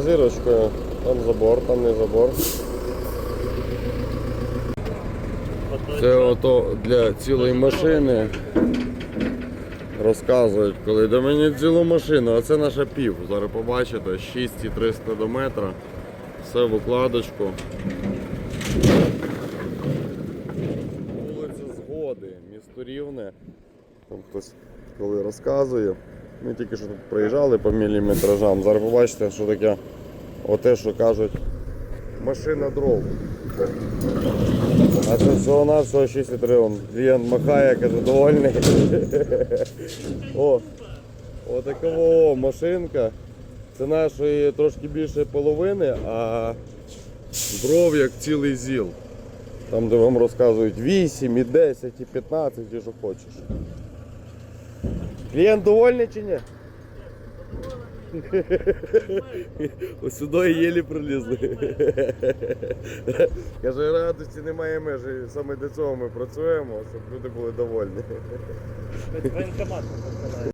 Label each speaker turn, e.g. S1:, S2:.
S1: Зірочкою, там забор, там не забор. Це ото для цілої машини розказують, коли до мені цілу машину, а це наша пів. Зараз побачите, 6,300 до метра. Все в укладочку. Вулиця Згоди, місто Рівне. Там хтось коли розказує. Ми тільки що тут проїжджали по міліметражам. Зараз побачите, що таке оте, що кажуть, машина дров. А це всього на всього 6,3. Он махає, каже, довольний. О, отакова машинка. Це нашої трошки більше половини, а дров як цілий зіл. Там, де вам розказують 8, і 10, і 15, і що хочеш. Клієнт довольний чи ні? Ось сюди єлі пролізли. Каже, радості немає межі. Саме для цього ми працюємо, щоб люди були довольні.
S2: Воєнкомат.